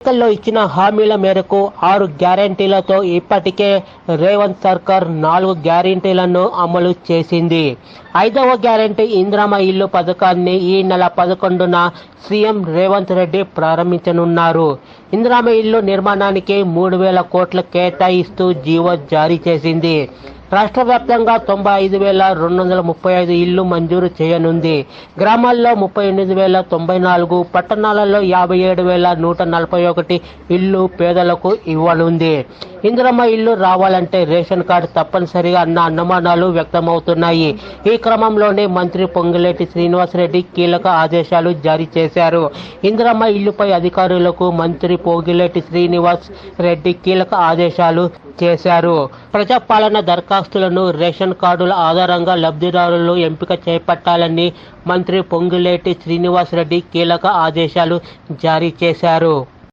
ఎన్నికల్లో ఇచ్చిన హామీల మేరకు ఆరు గ్యారంటీలతో ఇప్పటికే రేవంత్ సర్కార్ నాలుగు గ్యారంటీలను అమలు చేసింది. ఐదవ గ్యారంటీ ఇంద్రమ ఇల్లు పథకాన్ని ఈ నెల పదకొండున సీఎం రేవంత్ రెడ్డి ప్రారంభించనున్నారు. ఇంద్రమ ఇల్లు నిర్మాణానికి మూడు వేల కోట్లు కేటాయిస్తూ జీవో జారీ చేసింది. రాష్ట్ర వ్యాప్తంగా తొంభై ఐదు వేల రెండు వందల ముప్పై ఐదు ఇళ్ళు మంజూరు చేయనుంది. గ్రామాల్లో ముప్పై ఎనిమిది వేల తొంభై నాలుగు పట్టణాలలో యాభై ఏడు వేల నూట నలభై ఒకటి ఇళ్ళు పేదలకు ఇవ్వనుంది. ఇందిరమ్మ ఇల్లు రావాలంటే రేషన్ కార్డు తప్పనిసరిగా అన్న అనుమానాలు వ్యక్తమవుతున్నాయి. ఈ క్రమంలోనే మంత్రి పొంగిలేటి శ్రీనివాసరెడ్డి కీలక ఆదేశాలు జారీ చేశారు. ఇందిరమ్మ ఇల్లుపై అధికారులకు మంత్రి పొంగిలేటి శ్రీనివాస్ రెడ్డి కీలక ఆదేశాలు చేశారు. ప్రజాపాలన దరఖాస్తులను రేషన్ కార్డుల ఆధారంగా లబ్ధిదారులు ఎంపిక చేపట్టాలని మంత్రి పొంగులేటి శ్రీనివాసరెడ్డి కీలక ఆదేశాలు జారీ చేశారు.